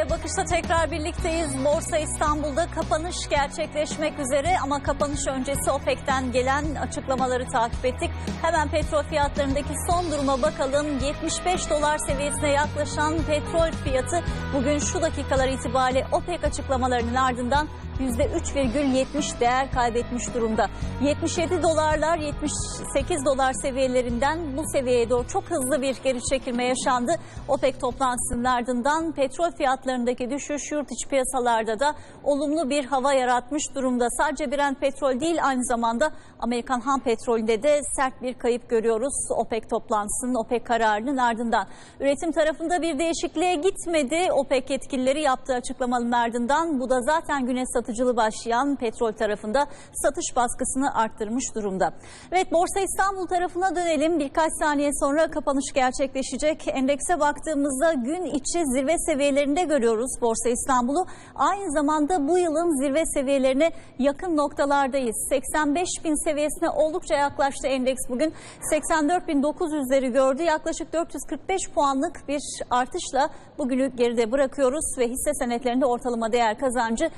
Borsaya bakışta tekrar birlikteyiz. Borsa İstanbul'da kapanış gerçekleşmek üzere ama kapanış öncesi OPEC'ten gelen açıklamaları takip ettik. Hemen petrol fiyatlarındaki son duruma bakalım. 75 dolar seviyesine yaklaşan petrol fiyatı bugün şu dakikalar itibariyle OPEC açıklamalarının ardından %3,70 değer kaybetmiş durumda. 77 dolarlar 78 dolar seviyelerinden bu seviyeye doğru çok hızlı bir geri çekilme yaşandı. OPEC toplantısının ardından petrol fiyatlarındaki düşüş yurt içi piyasalarda da olumlu bir hava yaratmış durumda. Sadece Brent petrol değil aynı zamanda Amerikan ham petrolünde de sert bir kayıp görüyoruz. OPEC toplantısının OPEC kararının ardından. Üretim tarafında bir değişikliğe gitmedi. OPEC yetkilileri yaptığı açıklamanın ardından bu da zaten güne satıcılı başlayan petrol tarafında satış baskısını arttırmış durumda. Evet Borsa İstanbul tarafına dönelim. Birkaç saniye sonra kapanış gerçekleşecek. Endekse baktığımızda gün içi zirve seviyelerinde görüyoruz Borsa İstanbul'u. Aynı zamanda bu yılın zirve seviyelerine yakın noktalardayız. 85 bin seviyesine oldukça yaklaştı endeks bugün. 84.900'leri gördü. Yaklaşık 445 puanlık bir artışla bugünü geride bırakıyoruz ve hisse senetlerinde ortalama değer kazancı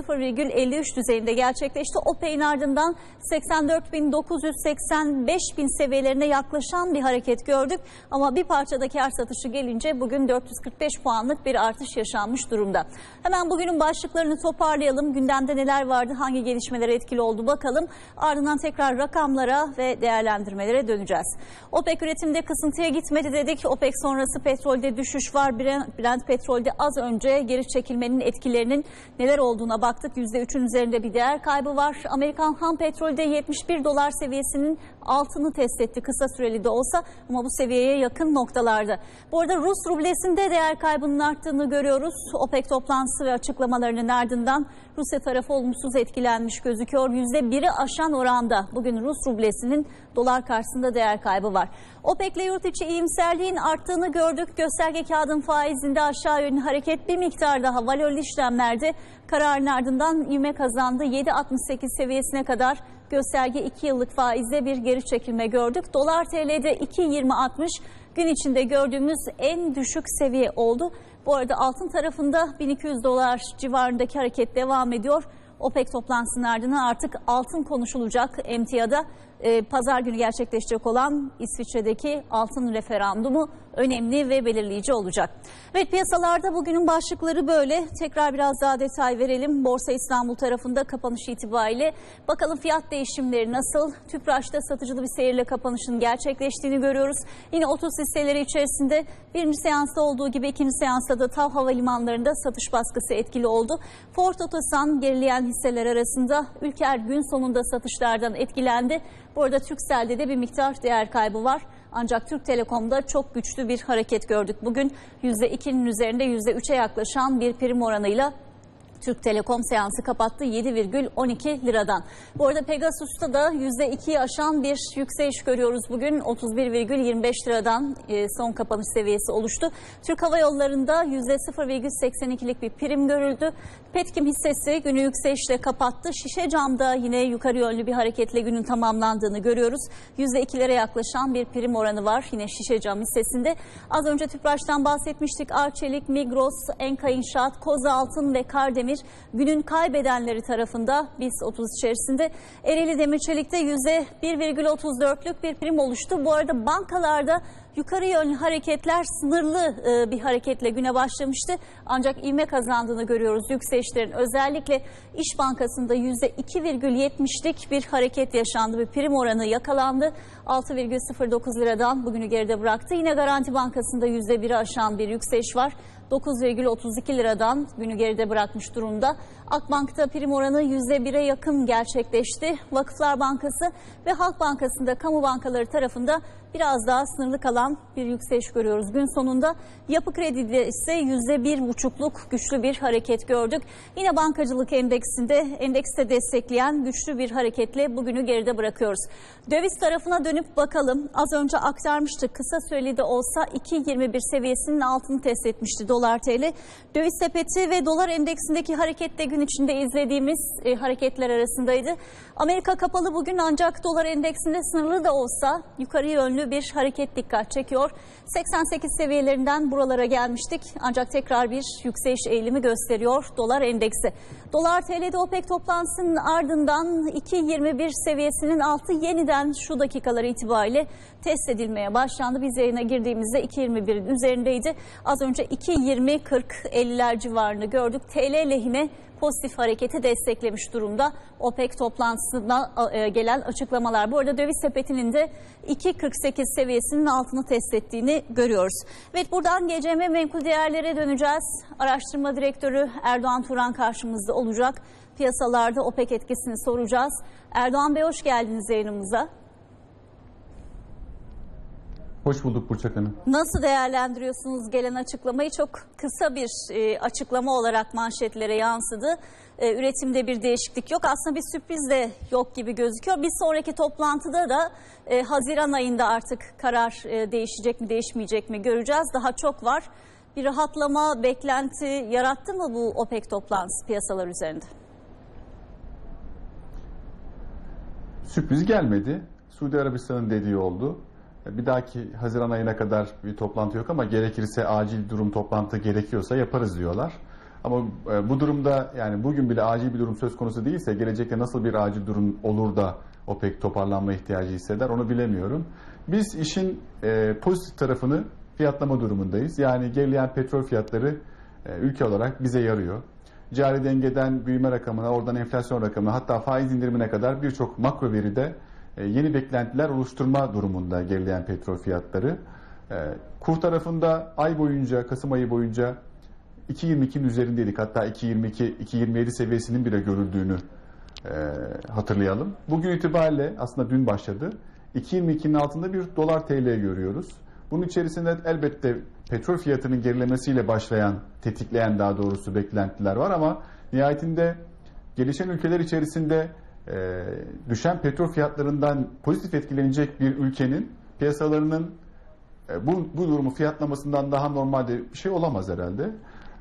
%0,53 düzeyinde gerçekleşti. OPEC'in ardından 84.985 bin seviyelerine yaklaşan bir hareket gördük. Ama bir parçada kar satışı gelince bugün 445 puanlık bir artış yaşanmış durumda. Hemen bugünün başlıklarını toparlayalım. Gündemde neler vardı, hangi gelişmeler etkili oldu bakalım. Ardından tekrar rakamlara ve değerlendirmelere döneceğiz. OPEC üretimde kısıntıya gitmedi dedik. OPEC sonrası petrolde düşüş var. Brent petrolde az önce geri çekilmenin etkilerinin neler olduğuna baktık. %3'ün üzerinde bir değer kaybı var. Amerikan ham petrolde 71 dolar seviyesinin altını test etti kısa süreli de olsa ama bu seviyeye yakın noktalarda. Bu arada Rus rublesinde değer kaybının arttığını görüyoruz. OPEC toplantısı ve açıklamalarının ardından Rusya tarafı olumsuz etkilenmiş gözüküyor. %1'i aşan oranda bugün Rus rublesinin dolar karşısında değer kaybı var. OPEC ile yurt içi iyimserliğin arttığını gördük. Gösterge kağıdın faizinde aşağı yönlü hareket bir miktar daha valörlü işlemlerde kararın ardından ivme kazandı. 7.68 seviyesine kadar gösterge 2 yıllık faizde bir geri çekilme gördük. Dolar TL'de 2.20.60 gün içinde gördüğümüz en düşük seviye oldu. Bu arada altın tarafında 1200 dolar civarındaki hareket devam ediyor. OPEC toplantısının ardından artık altın konuşulacak emtiyada e, pazar günü gerçekleşecek olan İsviçre'deki altın referandumu önemli ve belirleyici olacak. Ve piyasalarda bugünün başlıkları böyle. Tekrar biraz daha detay verelim. Borsa İstanbul tarafında kapanış itibariyle bakalım fiyat değişimleri nasıl? Tüpraş'ta satıcılı bir seyirle kapanışın gerçekleştiğini görüyoruz. Yine 30 hisseleri içerisinde birinci seansta olduğu gibi ikinci seansta da TAV havalimanlarında satış baskısı etkili oldu. Ford Otosan gerileyen hisseler arasında Ülker gün sonunda satışlardan etkilendi. Bu arada Türkcell'de de bir miktar değer kaybı var. Ancak Türk Telekom'da çok güçlü bir hareket gördük. Bugün %2'nin üzerinde %3'e yaklaşan bir prim oranıyla Türk Telekom seansı kapattı 7,12 liradan. Bu arada Pegasus'ta da %2'yi aşan bir yükseliş görüyoruz bugün. 31,25 liradan e, son kapanış seviyesi oluştu. Türk Hava Yolları'nda %0,82'lik bir prim görüldü. Petkim hissesi günü yükselişle kapattı. Şişe camda yine yukarı yönlü bir hareketle günün tamamlandığını görüyoruz. %2'lere yaklaşan bir prim oranı var yine şişe cam hissesinde. Az önce Tüpraş'tan bahsetmiştik. Arçelik, Migros, Enka İnşaat, Koza Altın ve Kardemir Demir günün kaybedenleri tarafında BIS 30 içerisinde Ereğli Demir Çelik'te %1,34'lük bir prim oluştu. Bu arada bankalarda yukarı yönlü hareketler sınırlı e, bir hareketle güne başlamıştı. Ancak ivme kazandığını görüyoruz yükselişlerin. Özellikle İş Bankası'nda %2,70'lik bir hareket yaşandı. Bir prim oranı yakalandı. 6,09 liradan bugünü geride bıraktı. Yine Garanti Bankası'nda %1'i aşan bir yükseliş var. 9,32 liradan günü geride bırakmış durumda. Akbank'ta prim oranı %1'e yakın gerçekleşti. Vakıflar Bankası ve Halk Bankası'nda kamu bankaları tarafında biraz daha sınırlı kalan bir yükseliş görüyoruz. Gün sonunda yapı kredide ise %1,5'luk güçlü bir hareket gördük. Yine bankacılık endeksinde endekste destekleyen güçlü bir hareketle bugünü geride bırakıyoruz. Döviz tarafına dönüp bakalım. Az önce aktarmıştık. Kısa süreli de olsa 2.21 seviyesinin altını test etmişti dolar TL. Döviz sepeti ve dolar endeksindeki hareket de gün içinde izlediğimiz e, hareketler arasındaydı. Amerika kapalı bugün ancak dolar endeksinde sınırlı da olsa yukarı yönlü bir hareket dikkat çekiyor. 88 seviyelerinden buralara gelmiştik ancak tekrar bir yükseliş eğilimi gösteriyor dolar endeksi. Dolar TL'de OPEC toplantısının ardından 2.21 seviyesinin altı yeniden şu dakikalar itibariyle test edilmeye başlandı. Biz yayına girdiğimizde 2.21'in üzerindeydi. Az önce 2.20-40-50'ler civarını gördük. TL lehine pozitif hareketi desteklemiş durumda. OPEC toplantısından e, gelen açıklamalar. Bu arada döviz sepetinin de 2.48 seviyesinin altını test ettiğini görüyoruz. Evet buradan GCM menkul değerlere döneceğiz. Araştırma direktörü Erdoğan Turan karşımızda olacak. Piyasalarda OPEC etkisini soracağız. Erdoğan Bey hoş geldiniz yayınımıza. Hoş bulduk Burçak Hanım. Nasıl değerlendiriyorsunuz gelen açıklamayı? Çok kısa bir e, açıklama olarak manşetlere yansıdı. E, üretimde bir değişiklik yok. Aslında bir sürpriz de yok gibi gözüküyor. Bir sonraki toplantıda da e, Haziran ayında artık karar e, değişecek mi değişmeyecek mi göreceğiz. Daha çok var. Bir rahatlama beklenti yarattı mı bu OPEC toplantısı piyasalar üzerinde? Sürpriz gelmedi. Suudi Arabistan'ın dediği oldu. Bir dahaki Haziran ayına kadar bir toplantı yok ama gerekirse acil durum toplantı gerekiyorsa yaparız diyorlar. Ama e, bu durumda yani bugün bile acil bir durum söz konusu değilse gelecekte nasıl bir acil durum olur da OPEC toparlanma ihtiyacı hisseder onu bilemiyorum. Biz işin e, pozitif tarafını fiyatlama durumundayız. Yani gerileyen petrol fiyatları e, ülke olarak bize yarıyor. Cari dengeden büyüme rakamına, oradan enflasyon rakamına hatta faiz indirimine kadar birçok makro veride yeni beklentiler oluşturma durumunda gerileyen petrol fiyatları. E, kur tarafında ay boyunca, Kasım ayı boyunca 2.22'nin üzerindeydik. Hatta 2.22, 2.27 seviyesinin bile görüldüğünü e, hatırlayalım. Bugün itibariyle aslında dün başladı. 2.22'nin altında bir dolar TL görüyoruz. Bunun içerisinde elbette petrol fiyatının gerilemesiyle başlayan, tetikleyen daha doğrusu beklentiler var ama nihayetinde gelişen ülkeler içerisinde e, düşen petrol fiyatlarından pozitif etkilenecek bir ülkenin piyasalarının e, bu, bu durumu fiyatlamasından daha normalde bir şey olamaz herhalde.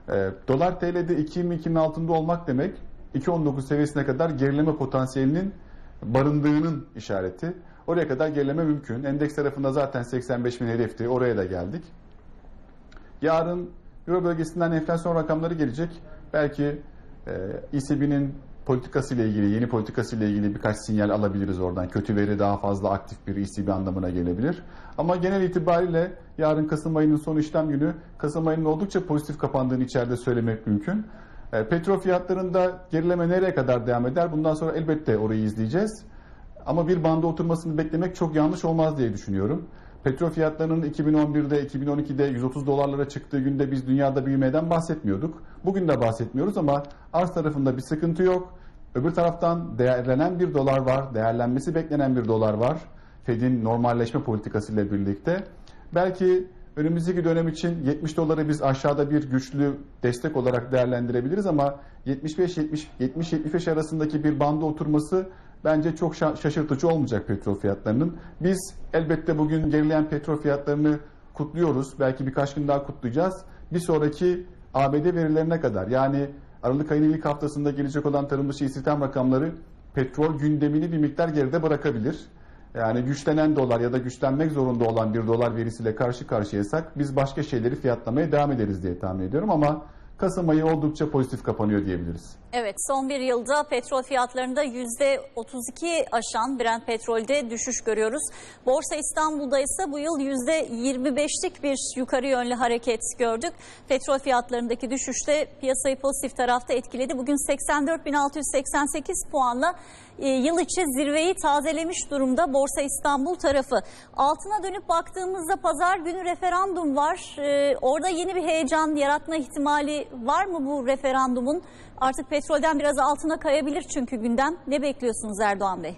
E, Dolar TL'de 2.22'nin altında olmak demek 2.19 seviyesine kadar gerileme potansiyelinin barındığının işareti. Oraya kadar gerileme mümkün. Endeks tarafında zaten 85 bin hedefti. Oraya da geldik. Yarın Euro bölgesinden enflasyon rakamları gelecek. Belki e, ECB'nin politikası ile ilgili, yeni politikası ile ilgili birkaç sinyal alabiliriz oradan. Kötü veri daha fazla aktif bir ECB anlamına gelebilir. Ama genel itibariyle yarın Kasım ayının son işlem günü Kasım ayının oldukça pozitif kapandığını içeride söylemek mümkün. E, petrol fiyatlarında gerileme nereye kadar devam eder? Bundan sonra elbette orayı izleyeceğiz. Ama bir banda oturmasını beklemek çok yanlış olmaz diye düşünüyorum. Petrol fiyatlarının 2011'de, 2012'de 130 dolarlara çıktığı günde biz dünyada büyümeden bahsetmiyorduk. Bugün de bahsetmiyoruz ama arz tarafında bir sıkıntı yok. Öbür taraftan değerlenen bir dolar var, değerlenmesi beklenen bir dolar var. Fed'in normalleşme politikası ile birlikte. Belki önümüzdeki dönem için 70 doları biz aşağıda bir güçlü destek olarak değerlendirebiliriz ama 75-70-75 arasındaki bir banda oturması bence çok şaşırtıcı olmayacak petrol fiyatlarının. Biz elbette bugün gerileyen petrol fiyatlarını kutluyoruz. Belki birkaç gün daha kutlayacağız. Bir sonraki ABD verilerine kadar yani Aralık ayının ilk haftasında gelecek olan tarım dışı istihdam rakamları petrol gündemini bir miktar geride bırakabilir. Yani güçlenen dolar ya da güçlenmek zorunda olan bir dolar verisiyle karşı karşıyasak biz başka şeyleri fiyatlamaya devam ederiz diye tahmin ediyorum ama Kasım ayı oldukça pozitif kapanıyor diyebiliriz. Evet son bir yılda petrol fiyatlarında %32 aşan Brent petrolde düşüş görüyoruz. Borsa İstanbul'da ise bu yıl %25'lik bir yukarı yönlü hareket gördük. Petrol fiyatlarındaki düşüşte piyasayı pozitif tarafta etkiledi. Bugün 84.688 puanla e, yıl içi zirveyi tazelemiş durumda Borsa İstanbul tarafı. Altına dönüp baktığımızda pazar günü referandum var. E, orada yeni bir heyecan yaratma ihtimali var mı bu referandumun? Artık petrolden biraz altına kayabilir çünkü gündem. Ne bekliyorsunuz Erdoğan Bey?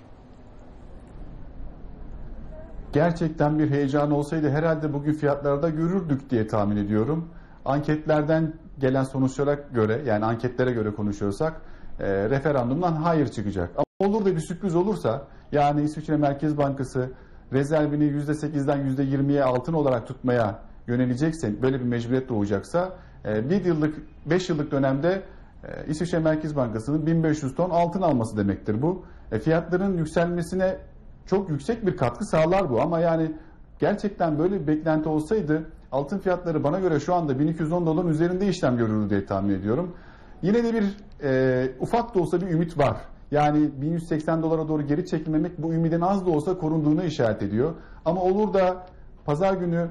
Gerçekten bir heyecan olsaydı herhalde bugün fiyatlarda görürdük diye tahmin ediyorum. Anketlerden gelen sonuçlara göre yani anketlere göre konuşuyorsak e, referandumdan hayır çıkacak. Ama olur da bir sürpriz olursa yani İsviçre Merkez Bankası rezervini %8'den %20'ye altın olarak tutmaya yönelecekse böyle bir mecburiyet doğacaksa e, bir yıllık, beş yıllık dönemde e, İsviçre Merkez Bankası'nın 1500 ton altın alması demektir bu. E, fiyatların yükselmesine çok yüksek bir katkı sağlar bu ama yani gerçekten böyle bir beklenti olsaydı altın fiyatları bana göre şu anda 1210 doların üzerinde işlem görür diye tahmin ediyorum. Yine de bir e, ufak da olsa bir ümit var. Yani 1180 dolara doğru geri çekilmemek bu ümidin az da olsa korunduğunu işaret ediyor. Ama olur da pazar günü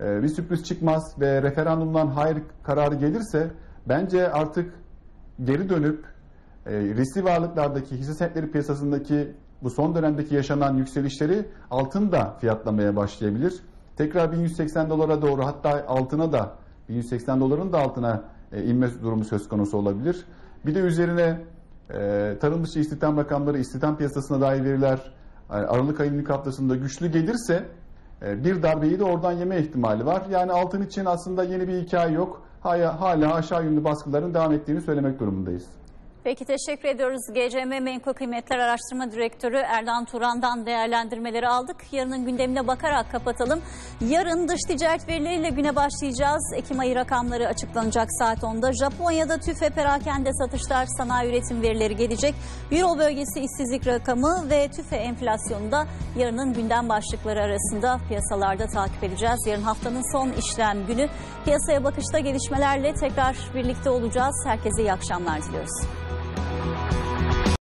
e, bir sürpriz çıkmaz ve referandumdan hayır kararı gelirse bence artık geri dönüp e, riskli varlıklardaki hisse senetleri piyasasındaki bu son dönemdeki yaşanan yükselişleri altın da fiyatlamaya başlayabilir. Tekrar 1180 dolara doğru hatta altına da 1180 doların da altına e, inme durumu söz konusu olabilir. Bir de üzerine e, tarım dışı istihdam rakamları, istihdam piyasasına dair veriler e, Aralık ayının ilk haftasında güçlü gelirse e, bir darbeyi de oradan yeme ihtimali var. Yani altın için aslında yeni bir hikaye yok. Hala, aşağı yönlü baskıların devam ettiğini söylemek durumundayız. Peki teşekkür ediyoruz. GCM Menkul Kıymetler Araştırma Direktörü Erdan Turan'dan değerlendirmeleri aldık. Yarının gündemine bakarak kapatalım. Yarın dış ticaret verileriyle güne başlayacağız. Ekim ayı rakamları açıklanacak saat 10'da. Japonya'da tüfe perakende satışlar sanayi üretim verileri gelecek. Euro bölgesi işsizlik rakamı ve tüfe enflasyonu da yarının gündem başlıkları arasında piyasalarda takip edeceğiz. Yarın haftanın son işlem günü. Piyasaya bakışta gelişmelerle tekrar birlikte olacağız. Herkese iyi akşamlar diliyoruz.